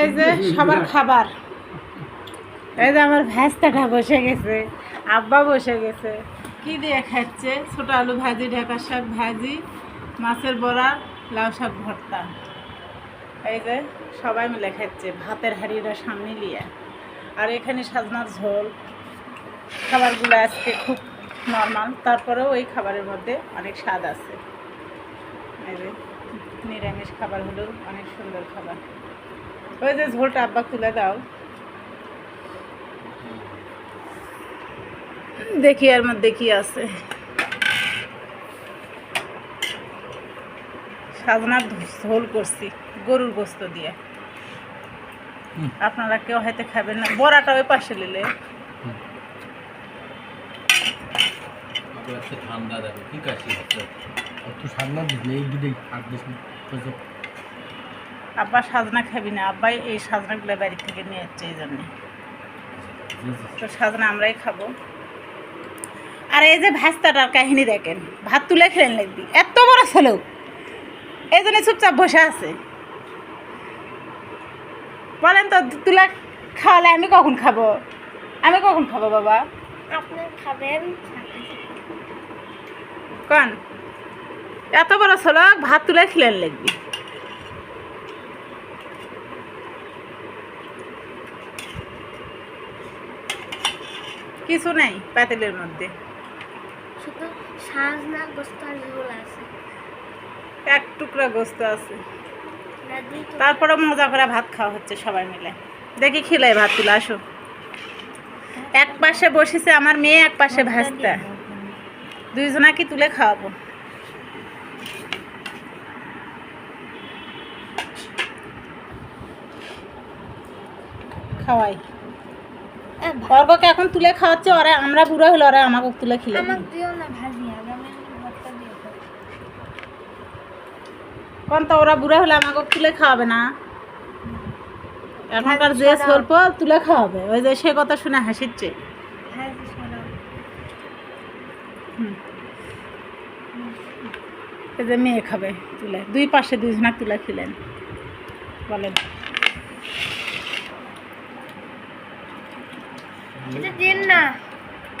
এই যে সবার খাবার। এই যে আমার ভ্যাস্তাটা বসে গেছে, আব্বা বসে গেছে। কি দিয়ে খাচ্ছে? ছোট আলু ভাজি, ঢাকা শাক ভাজি, মাছের বড়া, লাউ শাক ভর্তা। এই যে সবাই মিলে খাচ্ছে, ভাতের হাঁড়িটা সামনে নিয়ে। আর এখানে সাজনার ঝোল। খাবারগুলো আজকে খুব নর্মাল তারপরেও এই খাবারের মধ্যে অনেক স্বাদ আছে। এই যে নিরামিষ খাবার হলেও অনেক সুন্দর খাবার। ওই যে ঝোলটা আব্বা তুলে দাও। দেখি আর মধ্যে কি আছে। সাজনার ঝোল করছি গরুর গোস্ত দিয়ে। আপনারা কেউ হয়তো খাবেন না। বড়াটা ওই পাশে নিলে। আচ্ছা ঠান্ডা দেখো কি কাশি হচ্ছে একটু দিলে এই আব্বা সাজনা খাবি না আব্বাই এই সাজনাগুলো বাড়ি থেকে নিয়ে যাচ্ছে এই জন্যে। তো সাজনা আমরাই খাব। আর এই যে ভাস্তাটার কাহিনী দেখেন ভাত তুলে খেলেন লাগবি এত বড় ছিল। এই জন্য চুপচাপ বসে আছে। বলেন তো তুলে খাওয়ালে আমি কখন খাব? আমি কখন খাব বাবা? আপনি খাবেন কন। এত বড় ছিল ভাত তুলে খেলেন লাগবি। কিছু নেই পাতিলের মধ্যে। শুধু সাজনা গোস্তার ঝোল আছে। এক টুকরা গোস্ত আছে। তারপরে মজা করে ভাত খাওয়া হচ্ছে সবাই মিলে। দেখি খিলাই ভাত তুলে আসো এক পাশে বসেছে আমার মেয়ে এক পাশে ভাজতে দুইজনাকে তুলে খাওয়াবো। খাওয়াই। এ, এখন তুলে খাওয়াচ্ছে ওরা আমরা বুড়ো হলো ওরা আমাকে তুলে খিলে। কোন তো ওরা বুড়ো হলে আমাকে তুলে খাওয়াবে না। এখনকার যে। স্বল্প তুলে খাওয়াবে। ওই যে সে কথা শুনে হাসিচ্ছে। হুম। এই যে মেয়ে খাবে তুলে। দুই পাশে দুইজনা তুলে খেলেন। বলেন। এটা দিন না।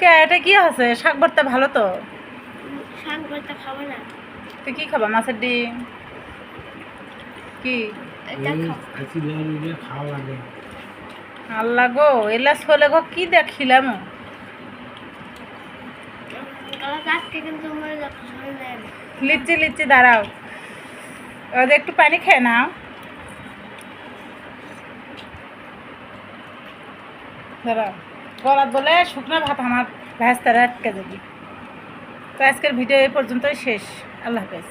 কে এটা কি আছে? শাক ভর্তা ভালো তো? শাক ভর্তা খাব না। তুই কি খাবা মাছের ডিম? কি? আল্লাহ গো এলা ছোলে গো কি দেখিলাম? লিচি লিচি, দাঁড়াও। ওদের একটু পানি খেয়ে নাও। দাঁড়াও। বলে শুকনো ভাত আমার ভ্যাস্তারা আটকে যাবি। তো আজকের ভিডিও এই পর্যন্তই শেষ। আল্লাহ হাফেজ।